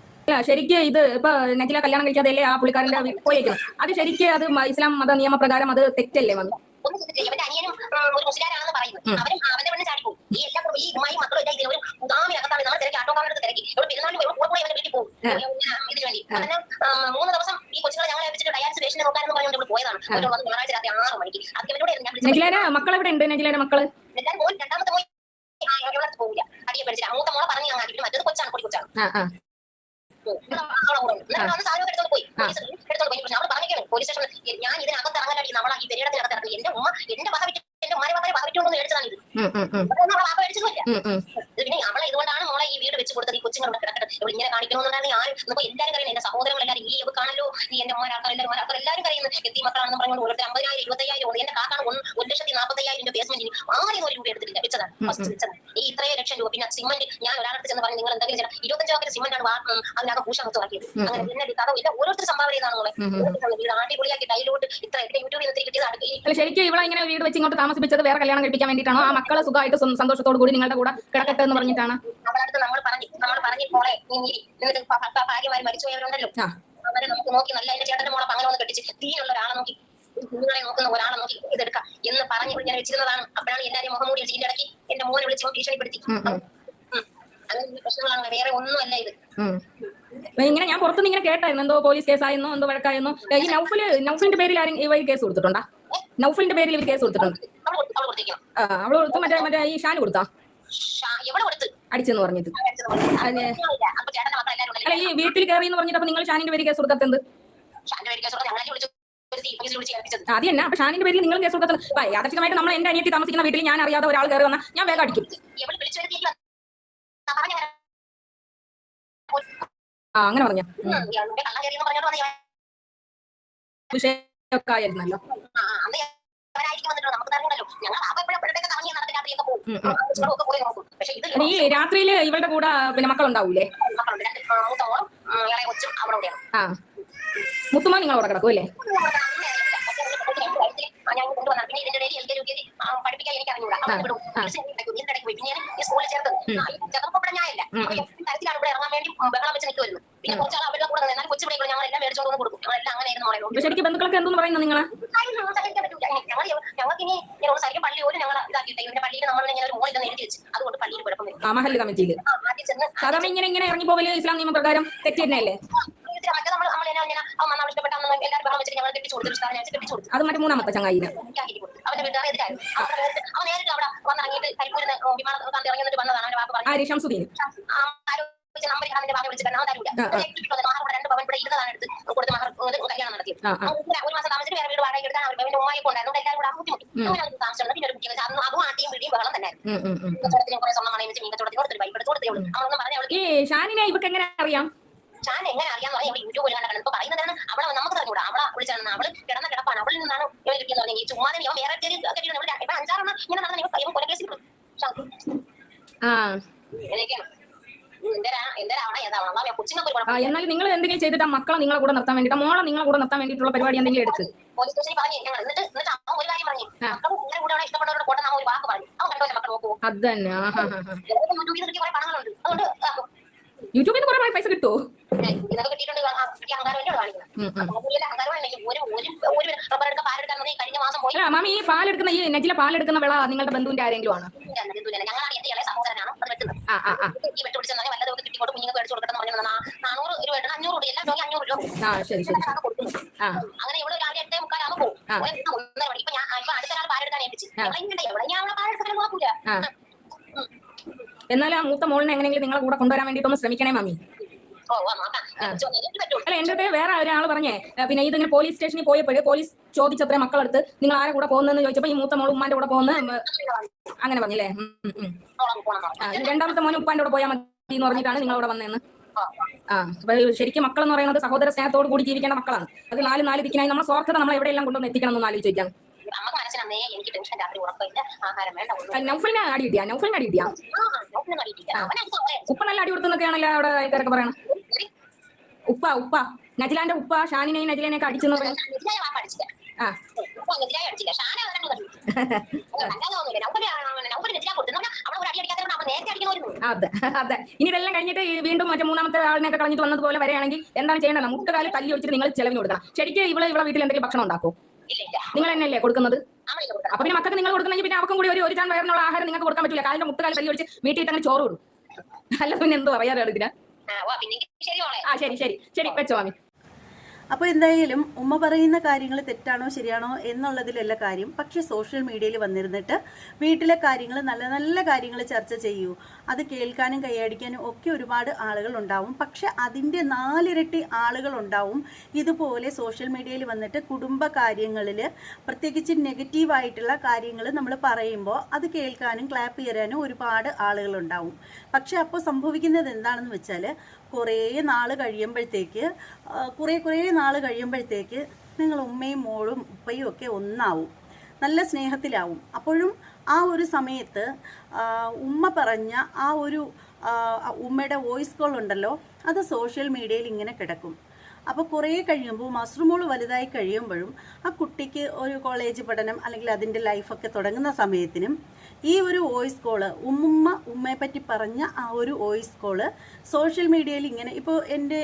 ശരിക്ക് ഇത് ഇപ്പൊ നജില കല്യാണം കഴിക്കാതെ അല്ലേ ആ പുള്ളിക്കാരന്റെ പോയേക്കുന്നത്? അത് ശരിക്കും അത് ഇസ്ലാം മത നിയമപ്രകാരം അത് തെറ്റല്ലേ വന്നു? ഒന്നും ചെയ്തിട്ടില്ല. ഇവന്റെ അനിയനും ഒരു മുസ്ലിയാരാണെന്ന് പറയുന്നു. അവന്റെ പെണ്ണ് പോകും. ഈ എല്ലാ ഈ ഉമ്മായും മക്കളും എല്ലാം ഇതിന് ഒരു ഉദാമിനകത്താണ് നമ്മൾ തിരക്കി ആട്ടോക്കാരുടെ തിരക്കി. ഇവിടെ പെരുന്നാളിന് ഇവിടെ കൂടെ പോയി അവന്റെ വീട്ടിൽ പോകും. ഇതിന് വേണ്ടി. അങ്ങനെ മൂന്ന് ദിവസം ഈ കൊച്ചുകളെ ഞങ്ങളെ ഏൽപ്പിച്ചിട്ട് ഡയാലിസിസ് പേഷ്യന്റ് നോക്കാനെന്ന് പറഞ്ഞുകൊണ്ട് ഇവിടെ പോയതാണ്. ഒരു വന്ന് ഞായറാഴ്ച രാത്രി ആറ് മണിക്ക്. മക്കൾ എവിടെ ഉണ്ട് എല്ലാവരും പോയി രണ്ടാമത്തെ പോയി. പോകില്ല അടിയെ പഠിച്ചിട്ട് മൂത്ത മോളെ പറഞ്ഞു ഞാൻ ആക്കിയിട്ട് കൊച്ചാണ് കൊടി കൊച്ചാണ്. പോലീസ് സ്റ്റേഷനിൽ ഞാൻ ഇതിനകത്ത് ഇറങ്ങാനായിട്ട് നമ്മളാ ഈ പെരിയടത്തിനകത്ത് ഇറങ്ങി. എന്റെ ഉമ്മ എന്റെ വക വിറ്റ് എന്റെ ഉമ്മാരെ വക വക വിറ്റുകൊണ്ടൊന്നും മേടിച്ചതാണ് ഇത്. അതൊന്നും അവളെ. പിന്നെ അവളെ ഇതുകൊണ്ടാണ് മോളെ ഈ വീട് വെച്ച് കൊടുത്തത്. ഈ കൊച്ചുങ്ങളുടെ കിടക്കട്ടെ. ഇവിടെ ഇങ്ങനെ കാണിക്കണമെന്നുണ്ടായിരുന്നു ആരും. ഇന്നിപ്പോ എല്ലാവരും കറിയുന്നത് എന്റെ സഹോദരങ്ങൾ എല്ലാവരും ഈ കാണല്ലോ. ഈ എന്റെ മോനാൾക്കാർ എല്ലാവരും എല്ലാവരും കറിയുന്നത് എത്തി മക്കളാണെന്ന് പറഞ്ഞുകൊണ്ട് ഓരോരുത്തർ അമ്പതിനായിരം ഇരുപത്തയ്യായിരം എന്റെ കാക്കാണ് ഒരു ലക്ഷത്തി നാൽപ്പത്തയ്യായിരം രൂപ ബേസ്മെന്റിന് ആരെയും ഒരു രൂപ എടുത്തിട്ടില്ല. വെച്ചതാണ്. ഫസ്റ്റ് ഈ ഇത്രയും ലക്ഷം രൂപ. പിന്നെ സിമന്റ് ഞാൻ ഒരാളടുത്ത് ചെന്ന് പറഞ്ഞു നിങ്ങൾ എന്തെങ്കിലും ചെയ്യണം. ഇരുപത്തഞ്ച് വാക്കിന് സിമന്റ് ആണ് വാ- ഉം, അതിനകം പൂശ നിർത്തുവാക്കിയത് അങ്ങനെ പിന്നെ കഥ ഇല്ല ഓരോരുത്തർ സംഭാവന ചെയ്താണ് നമ്മളെ വീട് അടിപൊളിയാക്കി ടൈലോട്ട് ഇത്ര യൂട്യൂബിൽ കിട്ടിയത് ശരിക്കും ഇവിടെ ഇങ്ങനെ വീട് വെച്ച് ഇങ്ങോട്ട് താമസിപ്പിച്ചത് വേറെ കല്യാണം കഴിപ്പിക്കാൻ വേണ്ടിട്ടാണോ ആ മക്കളെ സുഖമായിട്ട് സന്തോഷത്തോടു കൂടി നിങ്ങളുടെ കൂടെ കിടക്കട്ടെ എന്ന് പറഞ്ഞിട്ടാണ്. അവളടുത്ത് നമ്മൾ പറഞ്ഞു നമ്മൾ പറഞ്ഞു പോളെ നീ നീ ഭാര്യമാര് മരിച്ചുപോയവരുണ്ടല്ലോ അവരെ നമുക്ക് നോക്കി നല്ല എന്റെ ചേട്ടന്റെ മോളെ അങ്ങനെ ഒന്ന് കെട്ടിച്ച് തീയുള്ള ഒരാളെ നോക്കി. കുഞ്ഞുങ്ങളെ നോക്കുന്ന ഒരാളെ നോക്കി ഇതെടുക്കാം എന്ന് പറഞ്ഞു ഞാൻ വെച്ചിരുന്നതാണ്. അപ്പോഴാണ് എല്ലാവരും മുഖം മൂടി വെച്ച് ഇതിന്റെ ഇടയ്ക്ക് എന്റെ മോനെ വിളിച്ചു ഭീഷണിപ്പെടുത്തി. അങ്ങനെ പ്രശ്നങ്ങളാണ്. വേറെ ഒന്നുമല്ല ഇത്. ഇങ്ങനെ ഞാൻ പുറത്തുനിന്ന് ഇങ്ങനെ കേട്ടായിരുന്നു. എന്തോ പോലീസ് കേസായിരുന്നോ എന്തോ വഴക്കായിരുന്നു ഈ നൗഫൽ നൗഫലിന്റെ പേരിൽ ആരും ഇവർ കേസ് കൊടുത്തിട്ടുണ്ടാ? നൗഫലിന്റെ പേരിൽ ഇവർ കേസ് കൊടുത്തിട്ടുണ്ട്. അവൾ കൊടുത്തു മറ്റേ മറ്റേ ഈ ഷാൻ കൊടുത്താ? അടിച്ചെന്ന് പറഞ്ഞിട്ട്. അല്ല ഈ വീട്ടിൽ കയറി എന്ന് പറഞ്ഞിട്ട് അപ്പൊ നിങ്ങൾ ഷാനിന്റെ പേര് കേസ് ഏൽപ്പിച്ചത്. അത് തന്നെ. അപ്പൊ ഷാനിന്റെ പേരിൽ നിങ്ങൾ കേസ് കൊടുക്കാത്തത് യാദർശികമായിട്ട് നമ്മൾ എന്റെ അനിയത്തി താമസിക്കുന്ന വീട്ടിൽ ഞാൻ അറിയാതെ ഒരാൾ കയറി വന്നാൽ ഞാൻ വേഗം അടിക്കും. ആ അങ്ങനെ പറഞ്ഞ. ആയിരുന്നല്ലോ. ഒക്കെ ഇത് ഈ രാത്രിയിൽ ഇവളുടെ കൂടെ പിന്നെ മക്കളുണ്ടാവൂലേ മക്കളുണ്ട്. ആ, മുത്തുമ നിങ്ങൾ അവിടെ കിടക്കും അല്ലേ ഞാൻ കൊണ്ടുവന്ന പിന്നെ ഇതിന്റെ ഇടയിൽ എൽ കെ യു കെ പഠിപ്പിക്കാൻ എനിക്ക് അറിഞ്ഞൂടാ സ്കൂളിൽ ചേർത്ത് ഇവിടെ ഞാനില്ല വേണ്ടി ബഹളം വെച്ച് നിൽക്കുമായിരുന്നു പിന്നെ കുറച്ചാൾ അവരുടെ കൂടെ എന്നാൽ കൊച്ചു ഇവിടെ ഞങ്ങൾ എല്ലാം മേടിച്ചോണ്ട് കൊടുക്കും. ഞങ്ങളെല്ലാം അങ്ങനെയായിരുന്നു അപ്പൊ പറയുന്നത് ശരിക്കും ബന്ധുക്കളൊക്കെ എന്തെന്ന് പറയുന്നത് നിങ്ങളെ? ഞങ്ങൾക്ക് ഇനി ശരിക്കും പള്ളി പോലും ഞങ്ങൾ ഇതാക്കിയിട്ട് ഇവന്റെ പള്ളിയിൽ നമ്മൾ ഇങ്ങനെ ഒരു മോളിൽ എഴുതി വെച്ച്. അതുകൊണ്ട് പള്ളിയിൽ കുഴപ്പം വരും ആ മഹല്ല് കമ്മിറ്റിയിൽ ആ, ആദ്യം ചെന്ന് സാധാരണ ഇങ്ങനെ ഇങ്ങനെ ഇറങ്ങി പോകൽ ഇസ്ലാം നിയമപ്രകാരം തെറ്റ് തന്നെയല്ലേ? ഞങ്ങൾ അത് മറ്റേ മൂന്നാമത്തെ ചങ്ങായിനെ. ആര്? ഷംസുദ്ദീൻ നമ്പർ അവന്റെ വാക്ക് വിളിച്ചിട്ട് അവൻ തരൂല മഹർ ഇവിടെ രണ്ട് പവൻ ഇവിടെ ഇരുന്നതാണ് എടുത്ത്. കൊടുത്ത് മഹർ കല്യാണം നടത്തിയത് ഒരു മാസം താമസിച്ചിട്ട് വേറെ വീട് വാടക എടുക്കാൻ അവർ അവന്റെ ഉമ്മായി കൊണ്ടായിരുന്നു എല്ലാവരും കൂടെ ബുദ്ധിമുട്ടി. അങ്ങനെ താമസിച്ചിരുന്നു പിന്നെ ഒരു കുട്ടിയെ അന്ന് അതും ആട്ടിയും പിടിയും ബഹളം തന്നെ ഉം, ഉം, ഉം. കച്ചവടത്തിന് കുറെ സ്വർണം മണയും വെച്ച് കച്ചവടത്തിന് കൊടുത്തൊരു എടുത്ത് കൊടുത്തേ ഉള്ളൂ. അവളൊന്നും പറഞ്ഞ ഷാനിനെ ഇവക്ക് എങ്ങനെ അറിയാം? ഞാൻ എങ്ങനെ അറിയാന്ന് പറഞ്ഞാൽ യൂട്യൂബിൽ കണ്ടാണ് ഇപ്പൊ പറയുന്നതാണ് അവളെ നമുക്ക് അറിഞ്ഞൂടാ. അവളെ വിളിച്ചാണ് അവൾ കിടന്ന കിടപ്പാണ്. അവളിൽ നിന്നാണ് ഇവൻ കിട്ടിയെന്ന് പറഞ്ഞാൽ ഈ ചുമ്മാതെ ഇവൻ വേറെ ഇവിടെ ഇപ്പൊ അഞ്ചാറെണ്ണം ഇങ്ങനെ നടന്ന ഇവൻ ഇവൻ കൊല കേസിൽ ആ. എന്നാൽ നിങ്ങൾ എന്തെങ്കിലും ചെയ്തിട്ട് മക്കളെ നിങ്ങളെ കൂടെ നിർത്താൻ വേണ്ടിട്ട് മോളെ നിങ്ങളെ കൂടെ നിർത്താൻ വേണ്ടിയിട്ടുള്ള പരിപാടി എന്തെങ്കിലും എടുത്ത് പോലീസ് സ്റ്റേഷനിൽ പറഞ്ഞു ഞങ്ങൾ എന്നിട്ട് എന്നിട്ട് അവൻ ഒരു കാര്യം പറഞ്ഞു മക്കളും ഇങ്ങനെ കൂടെ ഇഷ്ടപ്പെട്ടവരോട് പോട്ടെ അവൻ ഒരു വാക്ക് പറഞ്ഞു. അവൻ കണ്ടോ മക്കൾ നോക്കുമോ അത് തന്നെ. യൂട്യൂബിൽ നിന്ന് കുറെ പണങ്ങളുണ്ട് അതുകൊണ്ട് യൂട്യൂബിൽ നിന്ന് കുറെ പൈസ കിട്ടുമോ ഇതൊക്കെ കിട്ടിയിട്ടുണ്ട്. മാമി ഈ പാലെടുക്കുന്ന ഈ നെജിലെ പാലെടുക്കുന്ന വിള നിങ്ങളുടെ ബന്ധുവിന്റെ ആരെങ്കിലും ആണ്? കുഞ്ഞുങ്ങൾക്ക് മേടിച്ചു കൊടുക്കണം നാനൂറ് രൂപ അഞ്ഞൂറ് എല്ലാം അഞ്ഞൂറ് അങ്ങനെ ഇവിടെ രാവിലെ എട്ടേ മുക്കാലാകുമ്പോൾ പോകും. ആ. പോയി ഇപ്പൊ ഒന്നര മണി. ഇപ്പൊ ഞാൻ ഇപ്പൊ അടുത്ത ഒരാൾ പാലെടുക്കാൻ ഏൽപ്പിച്ചു. ആ. ഞങ്ങൾ ഇങ്ങനെ എവിടെ ഞാൻ അവിടെ പാലെടുക്കാൻ നോക്കൂല. ആ. എന്നാലും ആ മൂത്ത മോളിനെ എങ്ങനെയെങ്കിലും നിങ്ങളെ കൂടെ കൊണ്ടുവരാൻ വേണ്ടിയിട്ടൊന്ന് ശ്രമിക്കണേ മാമി അല്ല എന്റെ അടുത്ത് വേറെ ഒരാൾ പറഞ്ഞേ പിന്നെ ഇതിങ്ങനെ പോലീസ് സ്റ്റേഷനിൽ പോയപ്പോഴേ പോലീസ് ചോദിച്ചത്രേ മക്കളടുത്ത് നിങ്ങൾ ആരെ കൂടെ പോകുന്നതെന്ന് ചോദിച്ചപ്പോ ഈ മൂത്ത മോൾ ഉമ്മാന്റെ കൂടെ പോകുന്ന അങ്ങനെ പറഞ്ഞില്ലേ? രണ്ടാമത്തെ മോൻ ഉപ്പാന്റെ കൂടെ പോയാൽ മതി എന്ന് പറഞ്ഞിട്ടാണ് നിങ്ങൾ അവിടെ വന്നതെന്ന്. ആ, അപ്പൊ ശരിക്കും മക്കൾ എന്ന് പറയുന്നത് സഹോദര സ്നേഹത്തോട് കൂടി ജീവിക്കേണ്ട മക്കളാണ്. അത് നാല് നാല് ദിക്കിനായി നമ്മൾ സ്വാർത്ഥത നമ്മൾ എവിടെയെല്ലാം കൊണ്ടുവന്ന് എത്തിക്കണം എന്ന് ഒന്നും നൗഫലിനെ അടി കിട്ടിയാ? നൗഫലിനെ അടി കിട്ടിയാ? ഉപ്പ നല്ല അടി കൊടുത്തെന്നൊക്കെയാണല്ലോ അവിടെ ആൾക്കാരൊക്കെ പറയണം. ഉപ്പ ഉപ്പ. നജിലാന്റെ ഉപ്പ ഷാനിനെ നജിലേനെ അടിച്ചെന്ന് എതിരായ ആ. അതെ അതെ. ഇനി ഇതെല്ലാം കഴിഞ്ഞിട്ട് വീണ്ടും മറ്റേ മൂന്നാമത്തെ ആളിനെയൊക്കെ കളഞ്ഞിട്ട് വന്നതുപോലെ വരികയാണെങ്കിൽ എന്താണ് ചെയ്യേണ്ടത്? മുട്ടുകാൽ തല്ലി ഒഴിച്ചിട്ട് നിങ്ങൾ ചെലവിന് കൊടുക്കണം. ശരിക്കും ഇവിടെ ഇവിടെ വീട്ടിൽ എന്തെങ്കിലും ഭക്ഷണം ഉണ്ടാക്കും നിങ്ങൾ തന്നെയല്ലേ കൊടുക്കുന്നത്? അപ്പൊ പിന്നെ മക്കൾക്ക് നിങ്ങൾ കൊടുക്കുന്നെങ്കിൽ പിന്നെ അവർക്കും കൂടി ഒരു ഒരു ചാൻ വയറിനുള്ള ആഹാരം നിങ്ങൾക്ക് കൊടുക്കാൻ പറ്റില്ല കാലിന്റെ മുട്ടുകാലം തല്ലി ഒഴിച്ച് വീട്ടിൽ ഇട്ട് അങ്ങനെ ചോറ് കൊടുക്കും അല്ല പിന്നെ എന്തോ പറയാറ് ഇതിനാ? ആ ശരി ശരി. ശരി വെച്ചോ മാമി. അപ്പോൾ എന്തായാലും ഉമ്മ പറയുന്ന കാര്യങ്ങൾ തെറ്റാണോ ശരിയാണോ എന്നുള്ളതിലല്ല കാര്യം. പക്ഷെ സോഷ്യൽ മീഡിയയിൽ വന്നിരുന്നിട്ട് വീട്ടിലെ കാര്യങ്ങൾ നല്ല നല്ല കാര്യങ്ങൾ ചർച്ച ചെയ്യൂ. അത് കേൾക്കാനും കൈയടിക്കാനും ഒക്കെ ഒരുപാട് ആളുകൾ ഉണ്ടാവും. പക്ഷെ അതിന്റെ നാലിരട്ടി ആളുകൾ ഉണ്ടാവും. ഇതുപോലെ സോഷ്യൽ മീഡിയയിൽ വന്നിട്ട് കുടുംബ കാര്യങ്ങളിൽ പ്രത്യേകിച്ച് നെഗറ്റീവായിട്ടുള്ള കാര്യങ്ങൾ നമ്മൾ പറയുമ്പോൾ അത് കേൾക്കാനും ക്ലാപ്പ് ചെയ്യാനും ഒരുപാട് ആളുകൾ ഉണ്ടാവും. പക്ഷെ അപ്പോൾ സംഭവിക്കുന്നത് എന്താണെന്ന് വെച്ചാൽ കുറേ നാൾ കഴിയുമ്പോഴത്തേക്ക് കുറേ കുറേ നാൾ കഴിയുമ്പോഴത്തേക്ക് നിങ്ങൾ ഉമ്മയും മോളും ഉപ്പയും ഒക്കെ ഒന്നാവും. നല്ല സ്നേഹത്തിലാവും. അപ്പോഴും ആ ഒരു സമയത്ത് ഉമ്മ പറഞ്ഞ ആ ഒരു ഉമ്മയുടെ വോയിസ് കോൾ ഉണ്ടല്ലോ അത് സോഷ്യൽ മീഡിയയിൽ ഇങ്ങനെ കിടക്കും. അപ്പോൾ കുറേ കഴിയുമ്പോൾ മസ്റുമോൾ വലുതായി കഴിയുമ്പോഴും ആ കുട്ടിക്ക് ഒരു കോളേജ് പഠനം അല്ലെങ്കിൽ അതിന്റെ ലൈഫൊക്കെ തുടങ്ങുന്ന സമയത്തിനും ഈ ഒരു വോയിസ് കോൾ ഉമ്മുമ്മ ഉമ്മയെ പറ്റി പറഞ്ഞ ആ ഒരു വോയിസ് കോൾ സോഷ്യൽ മീഡിയയിൽ ഇങ്ങനെ ഇപ്പോൾ എന്റെ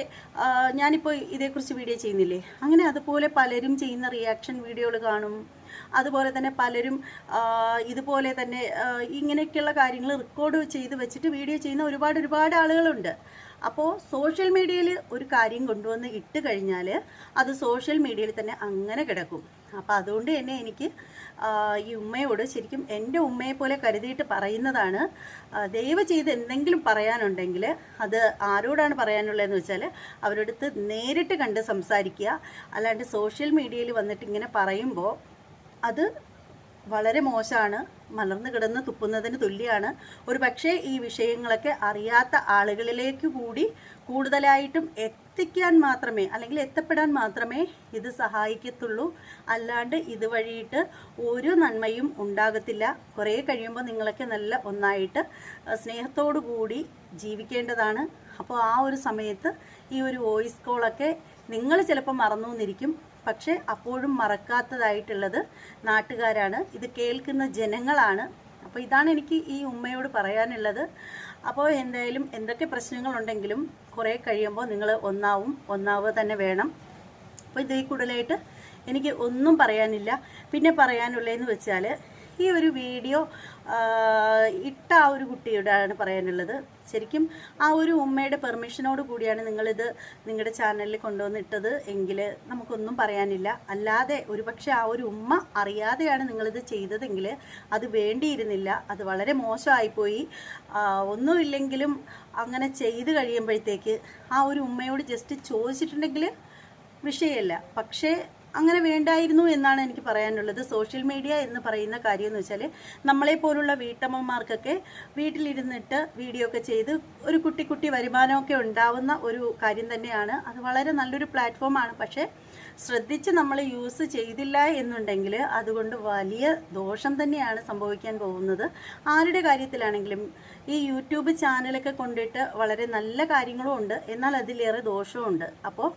ഞാനിപ്പോൾ ഇതേക്കുറിച്ച് വീഡിയോ ചെയ്യുന്നില്ലേ? അങ്ങനെ അതുപോലെ പലരും ചെയ്യുന്ന റിയാക്ഷൻ വീഡിയോകൾ കാണും. അതുപോലെ തന്നെ പലരും ഇതുപോലെ തന്നെ ഇങ്ങനെയൊക്കെയുള്ള കാര്യങ്ങൾ റെക്കോർഡ് ചെയ്ത് വെച്ചിട്ട് വീഡിയോ ചെയ്യുന്ന ഒരുപാട് ഒരുപാട് ആളുകളുണ്ട്. അപ്പോൾ സോഷ്യൽ മീഡിയയിൽ ഒരു കാര്യം കൊണ്ടുവന്ന് ഇട്ട് കഴിഞ്ഞാൽ അത് സോഷ്യൽ മീഡിയയിൽ തന്നെ അങ്ങനെ കിടക്കും. അപ്പോൾ അതുകൊണ്ട് തന്നെ എനിക്ക് ഈ ഉമ്മയോട് ശരിക്കും എന്റെ ഉമ്മയെ പോലെ കരുതിയിട്ട് പറയുന്നതാണ്. ദയവ് ചെയ്ത് എന്തെങ്കിലും പറയാനുണ്ടെങ്കിൽ അത് ആരോടാണ് പറയാനുള്ളതെന്ന് വെച്ചാൽ അവരടുത്ത് നേരിട്ട് കണ്ട് സംസാരിക്കുക. അല്ലാണ്ട് സോഷ്യൽ മീഡിയയിൽ വന്നിട്ട് ഇങ്ങനെ പറയുമ്പോൾ അത് വളരെ മോശമാണ്. മലർന്നു കിടന്ന് തുപ്പുന്നതിന് തുല്യമാണ്. ഒരു പക്ഷേ ഈ വിഷയങ്ങളൊക്കെ അറിയാത്ത ആളുകളിലേക്ക് കൂടി കൂടുതലായിട്ടും എത്തിക്കാൻ മാത്രമേ അല്ലെങ്കിൽ എത്തപ്പെടാൻ മാത്രമേ ഇത് സഹായിക്കത്തുള്ളൂ. അല്ലാണ്ട് ഇത് വഴിയിട്ട് ഒരു നന്മയും ഉണ്ടാകത്തില്ല. കുറേ കഴിയുമ്പോൾ നിങ്ങളൊക്കെ നല്ല ഒന്നായിട്ട് സ്നേഹത്തോടു കൂടി ജീവിക്കേണ്ടതാണ്. അപ്പോൾ ആ ഒരു സമയത്ത് ഈ ഒരു വോയിസ് കോളൊക്കെ നിങ്ങൾ ചിലപ്പോൾ മറന്നു എന്നിരിക്കും പക്ഷേ അപ്പോഴും മറക്കാത്തതായിട്ടുള്ളത് നാട്ടുകാരാണ്. ഇത് കേൾക്കുന്ന ജനങ്ങളാണ്. അപ്പോൾ ഇതാണ് എനിക്ക് ഈ ഉമ്മയോട് പറയാനുള്ളത്. അപ്പോൾ എന്തായാലും എന്തൊക്കെ പ്രശ്നങ്ങളുണ്ടെങ്കിലും കുറേ കഴിയുമ്പോൾ നിങ്ങൾ ഒന്നാവും ഒന്നാവുക തന്നെ വേണം. അപ്പോൾ ഇതേ കൂടുതലായിട്ട് എനിക്ക് ഒന്നും പറയാനില്ല. പിന്നെ പറയാനുള്ളതെന്ന് വെച്ചാൽ ഈ ഒരു വീഡിയോ ഇട്ട ആ ഒരു കുട്ടിയോടാണ് പറയാനുള്ളത്. ശരിക്കും ആ ഒരു ഉമ്മയുടെ പെർമിഷനോട് കൂടിയാണ് നിങ്ങളിത് നിങ്ങളുടെ ചാനലിൽ കൊണ്ടുവന്നിട്ടത് എങ്കിൽ നമുക്കൊന്നും പറയാനില്ല. അല്ലാതെ ഒരുപക്ഷെ ആ ഒരു ഉമ്മ അറിയാതെയാണ് നിങ്ങളിത് ചെയ്തതെങ്കിൽ അത് വേണ്ടിയിരുന്നില്ല. അത് വളരെ മോശമായിപ്പോയി. ഒന്നുമില്ലെങ്കിലും അങ്ങനെ ചെയ്ത് കഴിയുമ്പോഴത്തേക്ക് ആ ഒരു ഉമ്മയോട് ജസ്റ്റ് ചോദിച്ചിട്ടുണ്ടെങ്കിൽ വിഷയമല്ല പക്ഷേ അങ്ങനെ വേണ്ടായിരുന്നു എന്നാണ് എനിക്ക് പറയാനുള്ളത്. സോഷ്യൽ മീഡിയ എന്ന് പറയുന്ന കാര്യം എന്ന് വെച്ചാൽ നമ്മളെ പോലുള്ള വീട്ടമ്മമാർക്കൊക്കെ വീട്ടിലിരുന്നിട്ട് വീഡിയോ ഒക്കെ ചെയ്ത് ഒരു കുട്ടി കുട്ടി വരുമാനമൊക്കെ ഉണ്ടാവുന്ന ഒരു കാര്യം തന്നെയാണ്. അത് വളരെ നല്ലൊരു പ്ലാറ്റ്ഫോമാണ് പക്ഷേ ശ്രദ്ധിച്ച് നമ്മൾ യൂസ് ചെയ്തില്ല എന്നുണ്ടെങ്കിൽ അതുകൊണ്ട് വലിയ ദോഷം തന്നെയാണ് സംഭവിക്കാൻ പോകുന്നത്. ആരുടെ കാര്യത്തിലാണെങ്കിലും ഈ യൂട്യൂബ് ചാനലൊക്കെ കൊണ്ടിട്ട് വളരെ നല്ല കാര്യങ്ങളും ഉണ്ട്. എന്നാൽ അതിലേറെ ദോഷവും ഉണ്ട്. അപ്പോൾ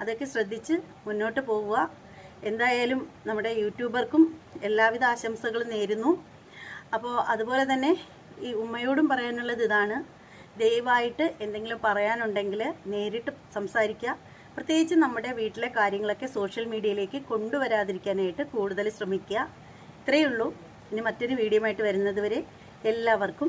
അതൊക്കെ ശ്രദ്ധിച്ച് മുന്നോട്ട് പോവുക. എന്തായാലും നമ്മുടെ യൂട്യൂബർക്കും എല്ലാവിധ ആശംസകളും നേരുന്നു. അപ്പോൾ അതുപോലെ തന്നെ ഈ ഉമ്മയോടും പറയാനുള്ളത് ഇതാണ്. ദയവായിട്ട് എന്തെങ്കിലും പറയാനുണ്ടെങ്കിൽ നേരിട്ട് സംസാരിക്കുക. പ്രത്യേകിച്ച് നമ്മുടെ വീട്ടിലെ കാര്യങ്ങളൊക്കെ സോഷ്യൽ മീഡിയയിലേക്ക് കൊണ്ടുവരാതിരിക്കാനായിട്ട് കൂടുതൽ ശ്രമിക്കുക. ഇത്രയേ ഉള്ളൂ. ഇനി മറ്റൊരു വീഡിയോ ആയിട്ട് വരുന്നതുവരെ എല്ലാവർക്കും